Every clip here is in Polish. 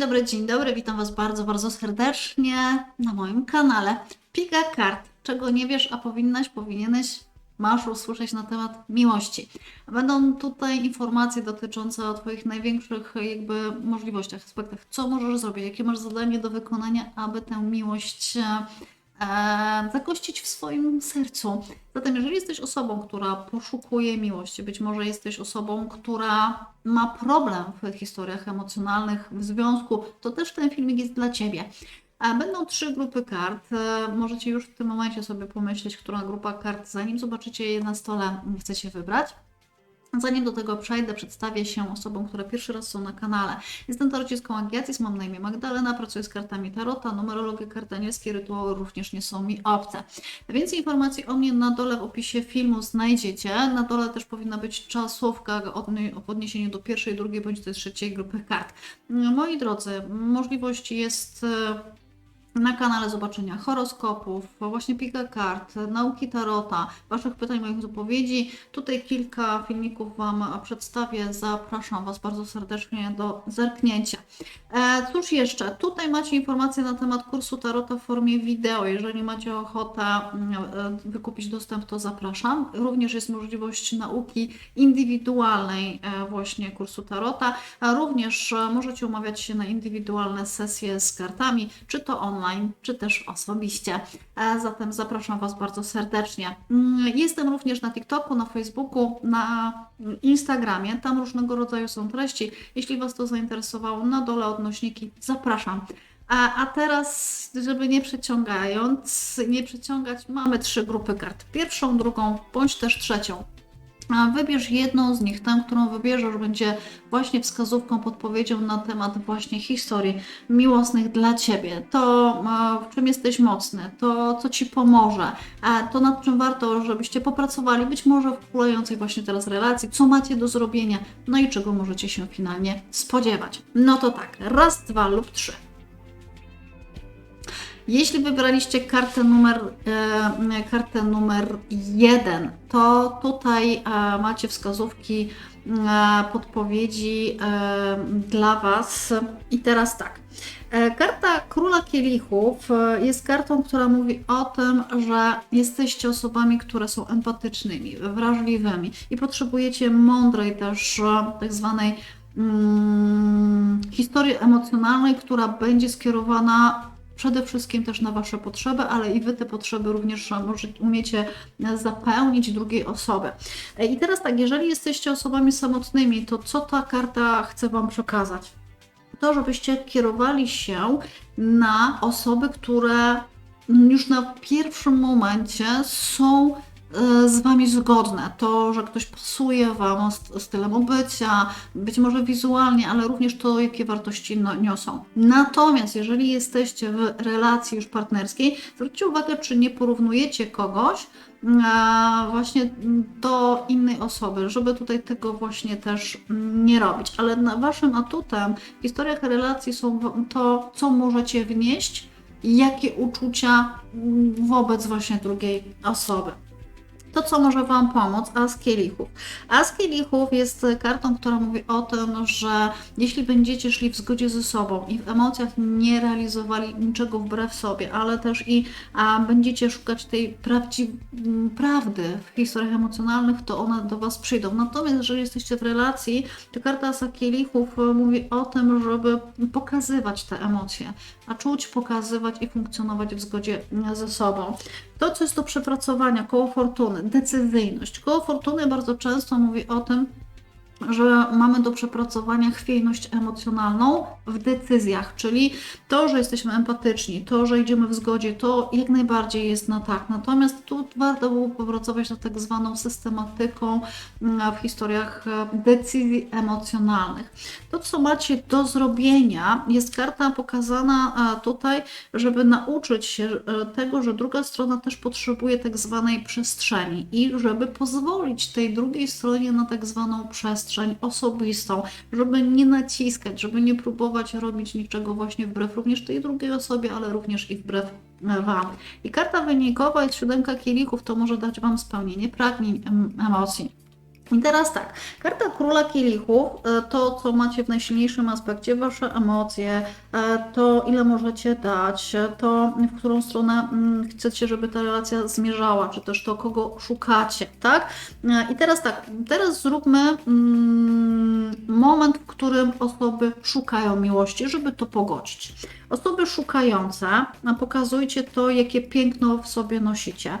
Dzień dobry, dzień dobry. Witam Was bardzo, bardzo serdecznie na moim kanale. Pika kart. Czego nie wiesz, a powinnaś, powinieneś, masz usłyszeć na temat miłości. Będą tutaj informacje dotyczące Twoich największych jakby możliwościach, aspektach. Co możesz zrobić, jakie masz zadanie do wykonania, aby tę miłość e, zagościć w swoim sercu. Zatem, jeżeli jesteś osobą, która poszukuje miłości, być może jesteś osobą, która ma problem w historiach emocjonalnych, w związku, to też ten filmik jest dla Ciebie. Będą trzy grupy kart. E, Możecie już w tym momencie sobie pomyśleć, która grupa kart, zanim zobaczycie je na stole, chcecie wybrać. Zanim do tego przejdę, przedstawię się osobom, które pierwszy raz są na kanale. Jestem tarocistką Agiatis, mam na imię Magdalena, pracuję z kartami Tarota, numerologia, karty anielskie, rytuały również nie są mi obce. Więcej informacji o mnie na dole w opisie filmu znajdziecie. Na dole też powinna być czasówka odnie- w odniesieniu do pierwszej, drugiej bądź też trzeciej grupy kart. Moi drodzy, możliwość jest e, na kanale zobaczenia horoskopów, właśnie pika kart, nauki tarota, Waszych pytań, moich odpowiedzi. Tutaj kilka filmików Wam przedstawię. Zapraszam Was bardzo serdecznie do zerknięcia. E, cóż jeszcze? Tutaj macie informacje na temat kursu tarota w formie wideo. Jeżeli macie ochotę mm, e, wykupić dostęp, to zapraszam. Również jest możliwość nauki indywidualnej e, właśnie kursu tarota, również możecie umawiać się na indywidualne sesje z kartami, czy to online, czy też osobiście. Zatem zapraszam Was bardzo serdecznie. Mm, Jestem również na TikToku, na Facebooku, na Instagramie. Tam różnego rodzaju są treści. Jeśli Was to zainteresowało, na dole odnośniki zapraszam. A teraz, żeby nie przeciągając, nie przeciągać, mamy trzy grupy kart. Pierwszą, drugą, bądź też trzecią. Wybierz jedną z nich, tę, którą wybierzesz, będzie właśnie wskazówką, podpowiedzią na temat właśnie historii miłosnych dla Ciebie. To, w czym jesteś mocny, to, co Ci pomoże, to, nad czym warto, żebyście popracowali, być może w kulejącej właśnie teraz relacji, co macie do zrobienia, no i czego możecie się finalnie spodziewać. No to tak, raz, dwa lub trzy. Jeśli wybraliście kartę numer, e, kartę numer jeden, to tutaj e, macie wskazówki, e, podpowiedzi e, dla Was. I teraz tak. E, Karta Króla Kielichów e, jest kartą, która mówi o tym, że jesteście osobami, które są empatycznymi, wrażliwymi i potrzebujecie mądrej też e, tak zwanej mm, historii emocjonalnej, która będzie skierowana przede wszystkim też na Wasze potrzeby, ale i Wy te potrzeby również możecie, umiecie zapełnić drugiej osoby. E, I teraz tak, jeżeli jesteście osobami samotnymi, to co ta karta chce Wam przekazać? To, żebyście kierowali się na osoby, które już na pierwszym momencie są e, z Wami zgodne. To, że ktoś pasuje Wam st- stylem obycia, być może wizualnie, ale również to, jakie wartości no, niosą. Natomiast jeżeli jesteście w relacji już partnerskiej, zwróćcie uwagę, czy nie porównujecie kogoś e, właśnie do innej osoby, żeby tutaj tego właśnie też nie robić. Ale Waszym atutem w historiach relacji są to, co możecie wnieść, jakie uczucia wobec właśnie drugiej osoby. To, co może Wam pomóc, As Kielichów. As Kielichów jest kartą, która mówi o tym, że jeśli będziecie szli w zgodzie ze sobą i w emocjach nie realizowali niczego wbrew sobie, ale też i a, będziecie szukać tej prawdzi- prawdy w historiach emocjonalnych, to one do Was przyjdą. Natomiast jeżeli jesteście w relacji, to karta Asa Kielichów e, mówi o tym, żeby pokazywać te emocje, a czuć, pokazywać i funkcjonować w zgodzie ze sobą. To, co jest do przepracowania, koło fortuny, decyzyjność. Koło fortuny bardzo często mówi o tym, że mamy do przepracowania chwiejność emocjonalną w decyzjach, czyli to, że jesteśmy empatyczni, to, że idziemy w zgodzie, to jak najbardziej jest na tak. Natomiast tu warto było popracować nad tak zwaną systematyką mm, w historiach e, decyzji emocjonalnych. To, co macie do zrobienia, jest karta pokazana e, tutaj, żeby nauczyć się e, tego, że druga strona też potrzebuje tak zwanej przestrzeni i żeby pozwolić tej drugiej stronie na tak zwaną przestrzeń osobistą, żeby nie naciskać, żeby nie próbować robić niczego właśnie wbrew również tej drugiej osobie, ale również i wbrew e, Wam. I karta wynikowa jest siódemka kielichów, to może dać Wam spełnienie pragnień, em, emocji. I teraz tak, karta króla kielichów, e, to co macie w najsilniejszym aspekcie, wasze emocje, e, to ile możecie dać, e, to w którą stronę mm, chcecie, żeby ta relacja zmierzała, czy też to kogo szukacie, tak? I teraz tak, teraz zróbmy mm, moment, w którym osoby szukają miłości, żeby to pogodzić. Osoby szukające, pokazujcie to, jakie piękno w sobie nosicie.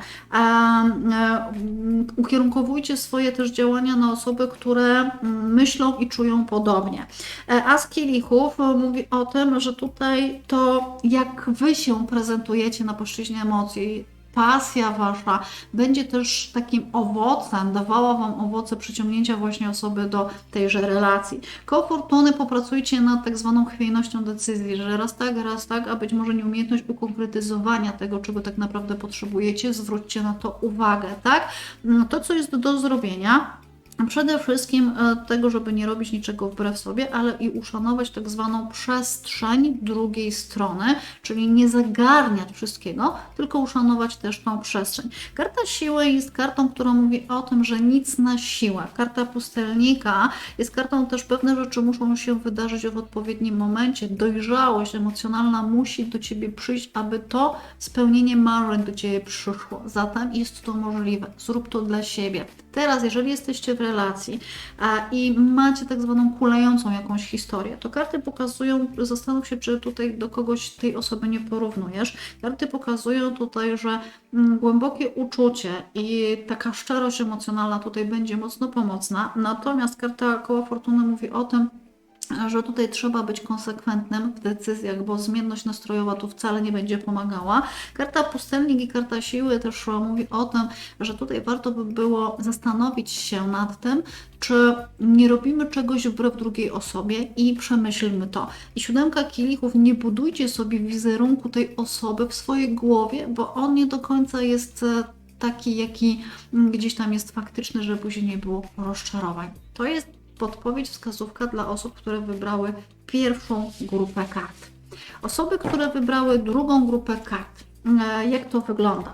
Ukierunkowujcie swoje też działania na osoby, które mm, myślą i czują podobnie. E, A z kielichów e, mówi o tym, że tutaj to, jak wy się prezentujecie na płaszczyźnie emocji, pasja wasza będzie też takim owocem, dawała wam owoce przyciągnięcia właśnie osoby do tejże relacji. Koło fortuny popracujcie nad tak zwaną chwiejnością decyzji, że raz tak, raz tak, a być może nieumiejętność ukonkretyzowania tego, czego tak naprawdę potrzebujecie, zwróćcie na to uwagę, tak? Mm, To, co jest do zrobienia, Przede wszystkim e, tego, żeby nie robić niczego wbrew sobie, ale i uszanować tak zwaną przestrzeń drugiej strony, czyli nie zagarniać wszystkiego, tylko uszanować też tą przestrzeń. Karta siły jest kartą, która mówi o tym, że nic na siłę. Karta pustelnika jest kartą też pewne rzeczy muszą się wydarzyć w odpowiednim momencie. Dojrzałość emocjonalna musi do Ciebie przyjść, aby to spełnienie marzeń do Ciebie przyszło. Zatem jest to możliwe. Zrób to dla siebie. Teraz, jeżeli jesteście w relacji a, i macie tak zwaną kulejącą jakąś historię, to karty pokazują, zastanów się, czy tutaj do kogoś tej osoby nie porównujesz. Karty pokazują tutaj, że mm, głębokie uczucie i taka szczerość emocjonalna tutaj będzie mocno pomocna. Natomiast karta koła fortuny mówi o tym, że tutaj trzeba być konsekwentnym w decyzjach, bo zmienność nastrojowa tu wcale nie będzie pomagała. Karta pustelnik i karta siły też mówi o tym, że tutaj warto by było zastanowić się nad tym, czy nie robimy czegoś wbrew drugiej osobie i przemyślmy to. I siódemka kielichów, nie budujcie sobie wizerunku tej osoby w swojej głowie, bo on nie do końca jest e, taki, jaki mm, gdzieś tam jest faktyczny, żeby później nie było rozczarowań. To jest podpowiedź, wskazówka dla osób, które wybrały pierwszą grupę kart. Osoby, które wybrały drugą grupę kart, e, jak to wygląda?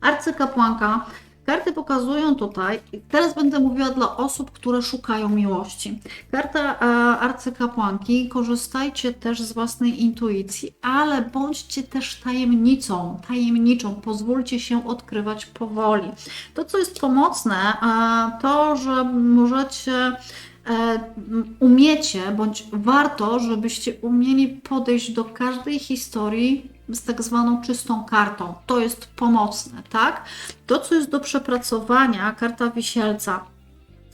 Arcykapłanka. Karty pokazują tutaj, teraz będę mówiła dla osób, które szukają miłości. Karta e, arcykapłanki, korzystajcie też z własnej intuicji, ale bądźcie też tajemnicą, tajemniczą, pozwólcie się odkrywać powoli. To, co jest pomocne, e, to, że możecie e, umiecie, bądź warto, żebyście umieli podejść do każdej historii z tak zwaną czystą kartą. To jest pomocne, tak? To, co jest do przepracowania, karta wisielca.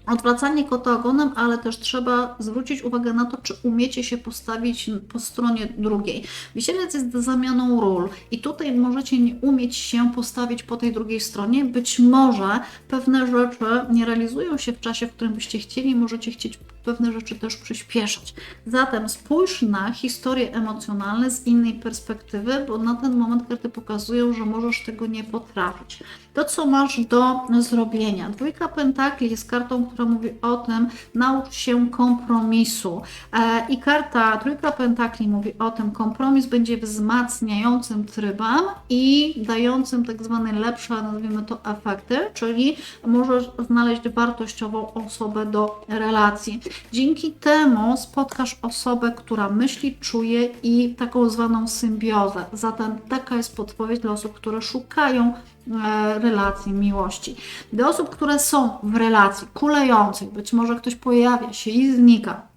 Odwracanie kota ogonem, ale też trzeba zwrócić uwagę na to, czy umiecie się postawić po stronie drugiej. Wisielec jest zamianą ról i tutaj możecie nie umieć się postawić po tej drugiej stronie. Być może pewne rzeczy nie realizują się w czasie, w którym byście chcieli, możecie chcieć pewne rzeczy też przyspieszać. Zatem spójrz na historie emocjonalne z innej perspektywy, bo na ten moment karty pokazują, że możesz tego nie potrafić. To, co masz do zrobienia. Dwójka pentakli jest kartą, która mówi o tym, naucz się kompromisu. E, I karta trójka pentakli mówi o tym, kompromis będzie wzmacniającym trybem i dającym tak zwane lepsze, nazwijmy to, efekty, czyli możesz znaleźć wartościową osobę do relacji. Dzięki temu spotkasz osobę, która myśli, czuje i taką zwaną symbiozę. Zatem taka jest podpowiedź dla osób, które szukają e, relacji miłości. Dla osób, które są w relacji kulejącej, być może ktoś pojawia się i znika,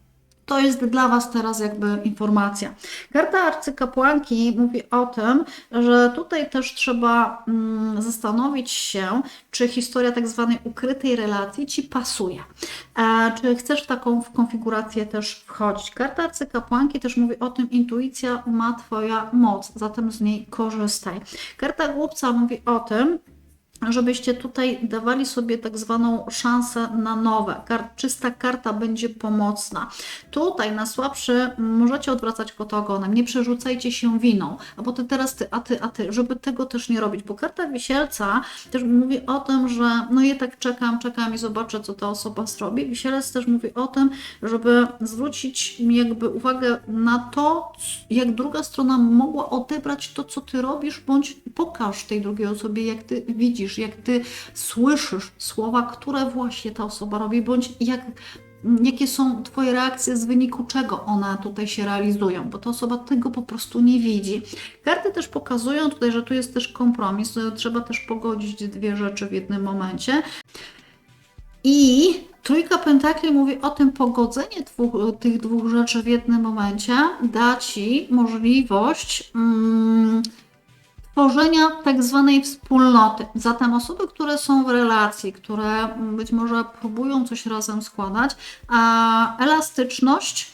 To jest dla Was teraz jakby informacja. Karta arcykapłanki mówi o tym, że tutaj też trzeba mm, zastanowić się, czy historia tak zwanej ukrytej relacji Ci pasuje. E, czy chcesz w taką konfigurację też wchodzić. Karta arcykapłanki też mówi o tym, intuicja ma Twoja moc, zatem z niej korzystaj. Karta głupca mówi o tym, żebyście tutaj dawali sobie tak zwaną szansę na nowe. Kar czysta karta będzie pomocna. Tutaj na słabszy możecie odwracać kota ogonem, nie przerzucajcie się winą, a bo ty teraz ty, a ty, a ty, żeby tego też nie robić, bo karta wisielca też mówi o tym, że no ja tak czekam, czekam i zobaczę, co ta osoba zrobi. Wisielec też mówi o tym, żeby zwrócić jakby uwagę na to, jak druga strona mogła odebrać to, co ty robisz, bądź pokaż tej drugiej osobie, jak ty widzisz, jak ty słyszysz słowa, które właśnie ta osoba robi, bądź jak jakie są Twoje reakcje, z wyniku czego one tutaj się realizują, bo ta osoba tego po prostu nie widzi. Karty też pokazują tutaj, że tu jest też kompromis, trzeba też pogodzić dwie rzeczy w jednym momencie. I trójka pentakli mówi o tym, pogodzenie dwóch, tych dwóch rzeczy w jednym momencie da Ci możliwość. Mm, tworzenia tak zwanej wspólnoty. Zatem osoby, które są w relacji, które być może próbują coś razem składać, a elastyczność mm,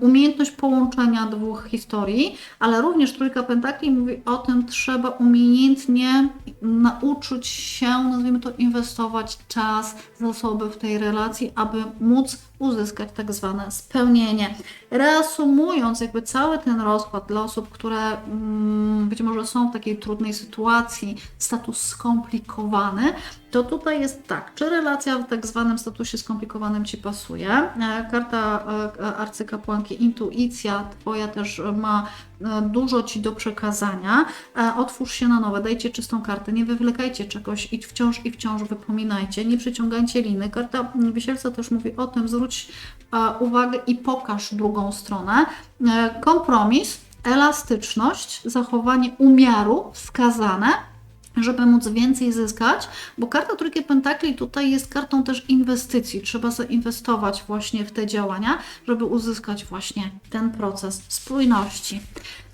umiejętność połączenia dwóch historii, ale również Trójka Pentakli mówi o tym, trzeba umiejętnie nauczyć się, nazwijmy to, inwestować czas, zasoby w tej relacji, aby móc uzyskać tak zwane spełnienie. Reasumując jakby cały ten rozkład dla osób, które mm, być może są w takiej trudnej sytuacji, status skomplikowany, to tutaj jest tak, czy relacja w tak zwanym statusie skomplikowanym Ci pasuje? E, karta e, arcykapłanki intuicja Twoja też ma e, dużo Ci do przekazania. Otwórz się na nowe, dajcie czystą kartę, nie wywlekajcie czegoś i wciąż i wciąż wypominajcie, nie przyciągajcie liny. Karta Wisielca też mówi o tym, zwróć uwagę i pokaż drugą stronę. Kompromis, elastyczność, zachowanie umiaru wskazane żeby móc więcej zyskać, bo karta Trójki Pentakli tutaj jest kartą też inwestycji. Trzeba zainwestować właśnie w te działania, żeby uzyskać właśnie ten proces spójności.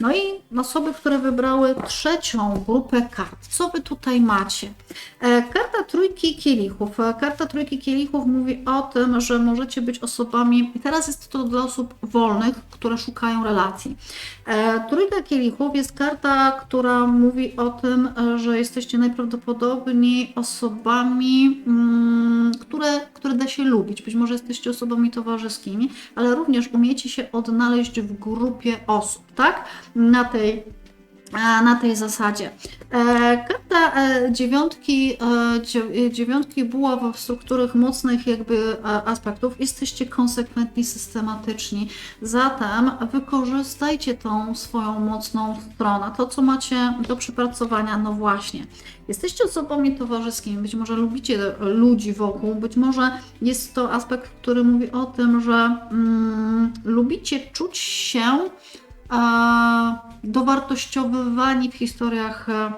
No i osoby, które wybrały trzecią grupę kart. Co Wy tutaj macie? E, karta Trójki Kielichów. Karta Trójki Kielichów mówi o tym, że możecie być osobami, i teraz jest to dla osób wolnych, które szukają relacji. E, Trójka Kielichów jest karta, która mówi o tym, że jesteście najprawdopodobniej osobami, mm, które, które da się lubić. Być może jesteście osobami towarzyskimi, ale również umiecie się odnaleźć w grupie osób, tak? Na tej na tej zasadzie. E, karta e, dziewiątki, e, dziewiątki buław w strukturach mocnych jakby aspektów jesteście konsekwentni, systematyczni. Zatem wykorzystajcie tą swoją mocną stronę, to co macie do przepracowania, no właśnie. Jesteście osobami towarzyskimi, być może lubicie ludzi wokół, być może jest to aspekt, który mówi o tym, że mm, lubicie czuć się dowartościowywani w historiach e,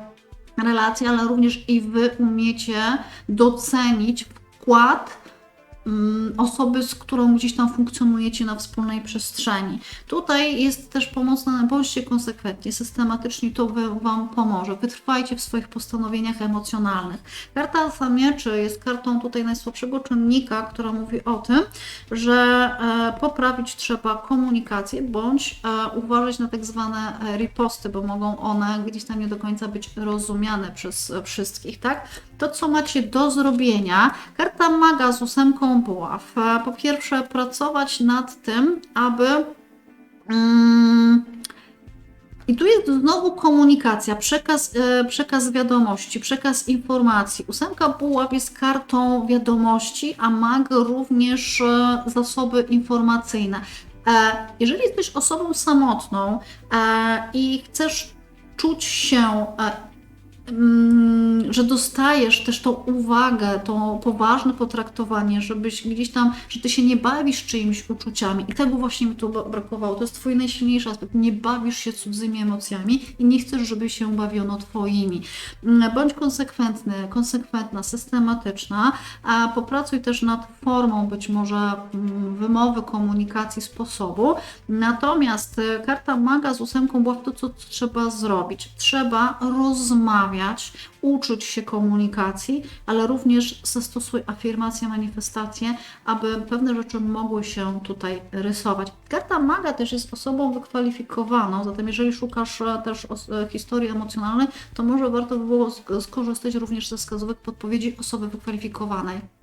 relacji, ale również i Wy umiecie docenić wkład osoby, z którą gdzieś tam funkcjonujecie na wspólnej przestrzeni. Tutaj jest też pomocne, bądźcie konsekwentni, systematyczni, to Wam pomoże. Wytrwajcie w swoich postanowieniach emocjonalnych. Karta Samieczy jest kartą tutaj najsłabszego czynnika, która mówi o tym, że e, poprawić trzeba komunikację, bądź e, uważać na tak zwane e, riposty, bo mogą one gdzieś tam nie do końca być rozumiane przez wszystkich, tak? To, co macie do zrobienia, karta maga z ósemką buław. Po pierwsze, pracować nad tym, aby. Mm, i tu jest znowu komunikacja, przekaz, e, przekaz wiadomości, przekaz informacji. Ósemka buław jest kartą wiadomości, a mag również e, zasoby informacyjne. E, jeżeli jesteś osobą samotną i chcesz czuć się że dostajesz też tą uwagę, to poważne potraktowanie, żebyś gdzieś tam, że ty się nie bawisz czyimiś uczuciami i tego właśnie mi tu brakowało. To jest twój najsilniejszy aspekt. Nie bawisz się cudzymi emocjami i nie chcesz, żeby się bawiono twoimi. Mm, Bądź konsekwentny, konsekwentna, systematyczna, a popracuj też nad formą być może mm, wymowy, komunikacji, sposobu. Natomiast e, karta maga z ósemką była w to, co trzeba zrobić. Trzeba rozmawiać, uczyć się komunikacji, ale również zastosuj afirmacje, manifestacje, aby pewne rzeczy mogły się tutaj rysować. Karta maga też jest osobą wykwalifikowaną, zatem jeżeli szukasz e, też e, historii emocjonalnej, to może warto by było sk- skorzystać również ze wskazówek podpowiedzi osoby wykwalifikowanej.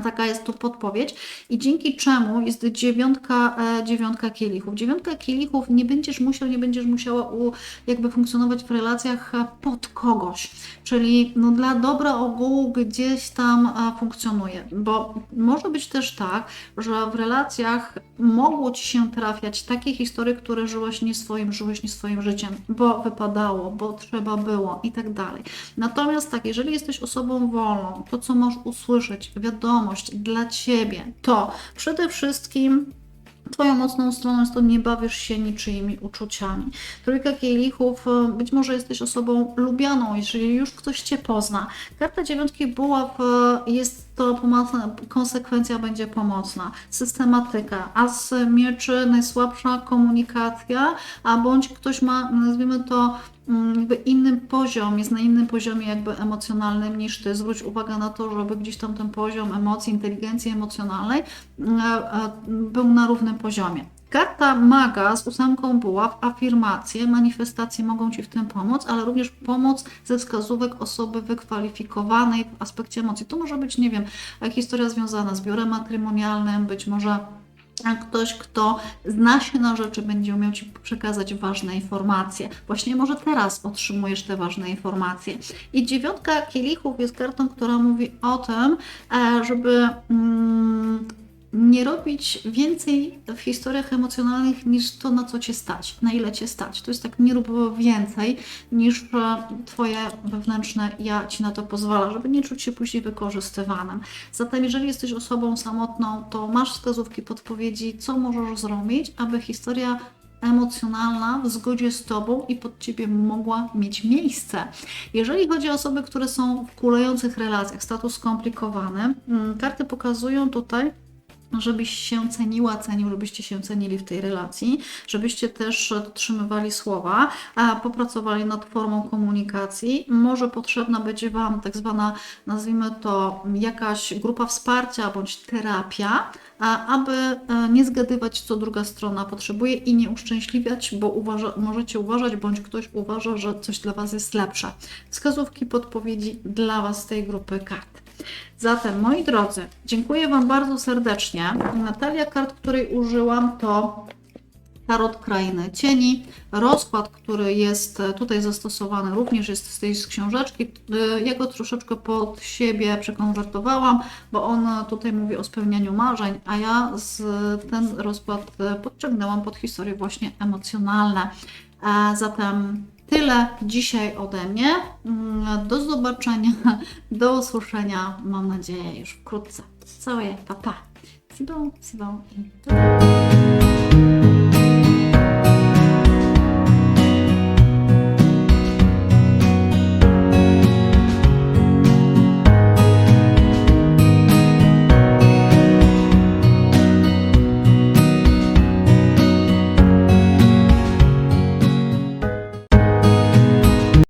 Taka jest tu podpowiedź. I dzięki czemu jest dziewiątka, e, dziewiątka kielichów. Dziewiątka kielichów nie będziesz musiał, nie będziesz musiała u, jakby funkcjonować w relacjach e, pod kogoś, czyli no, dla dobra ogółu gdzieś tam e, funkcjonuje, bo może być też tak, że w relacjach mogło Ci się trafiać takie historie, które żyłeś nie swoim, żyłeś nie swoim życiem, bo wypadało, bo trzeba było i tak dalej. Natomiast tak, jeżeli jesteś osobą wolną, to co możesz usłyszeć, dla Ciebie, to przede wszystkim Twoją mocną stroną jest to nie bawisz się niczyimi uczuciami. Trójka kielichów, e, być może jesteś osobą lubianą, jeżeli już ktoś Cię pozna. Karta dziewiątki buław e, jest to pomocna, konsekwencja będzie pomocna. Systematyka, a z mieczy najsłabsza komunikacja, a bądź ktoś ma, nazwijmy to, mm, jakby inny poziom, jest na innym poziomie jakby emocjonalnym niż ty. Zwróć uwagę na to, żeby gdzieś tam ten poziom emocji, inteligencji emocjonalnej e, e, był na równym poziomie. Karta maga z ósemką buław, afirmacje, manifestacje mogą Ci w tym pomóc, ale również pomoc ze wskazówek osoby wykwalifikowanej w aspekcie emocji. To może być, nie wiem, historia związana z biurem matrymonialnym, być może ktoś, kto zna się na rzeczy, będzie umiał Ci przekazać ważne informacje. Właśnie może teraz otrzymujesz te ważne informacje. I dziewiątka kielichów jest kartą, która mówi o tym, e, żeby mm, nie robić więcej w historiach emocjonalnych niż to, na co Cię stać, na ile Cię stać. To jest tak, nie rób więcej niż e, Twoje wewnętrzne ja Ci na to pozwala, żeby nie czuć się później wykorzystywanym. Zatem, jeżeli jesteś osobą samotną, to masz wskazówki, podpowiedzi, co możesz zrobić, aby historia emocjonalna w zgodzie z Tobą i pod Ciebie mogła mieć miejsce. Jeżeli chodzi o osoby, które są w kulejących relacjach, status skomplikowany, mm, karty pokazują tutaj, żebyś się ceniła, cenił, żebyście się cenili w tej relacji, żebyście też dotrzymywali słowa, popracowali nad formą komunikacji. Może potrzebna będzie Wam tak zwana, nazwijmy to, jakaś grupa wsparcia bądź terapia, aby e, nie zgadywać, co druga strona potrzebuje i nie uszczęśliwiać, bo uważa, możecie uważać, bądź ktoś uważa, że coś dla Was jest lepsze. Wskazówki, podpowiedzi dla Was z tej grupy kart. Zatem, moi drodzy, dziękuję Wam bardzo serdecznie. Natalia kart, której użyłam, to Tarot Krainy Cieni. Rozkład, który jest e, tutaj zastosowany, również jest z tej książeczki. E, Ja go troszeczkę pod siebie przekonwertowałam, bo on e, tutaj mówi o spełnianiu marzeń, a ja z, ten rozkład e, podciągnęłam pod historie właśnie emocjonalne. A zatem tyle dzisiaj ode mnie. Mm, Do zobaczenia, do usłyszenia, mam nadzieję, już wkrótce. Całe, pa pa. Sibą, sibą i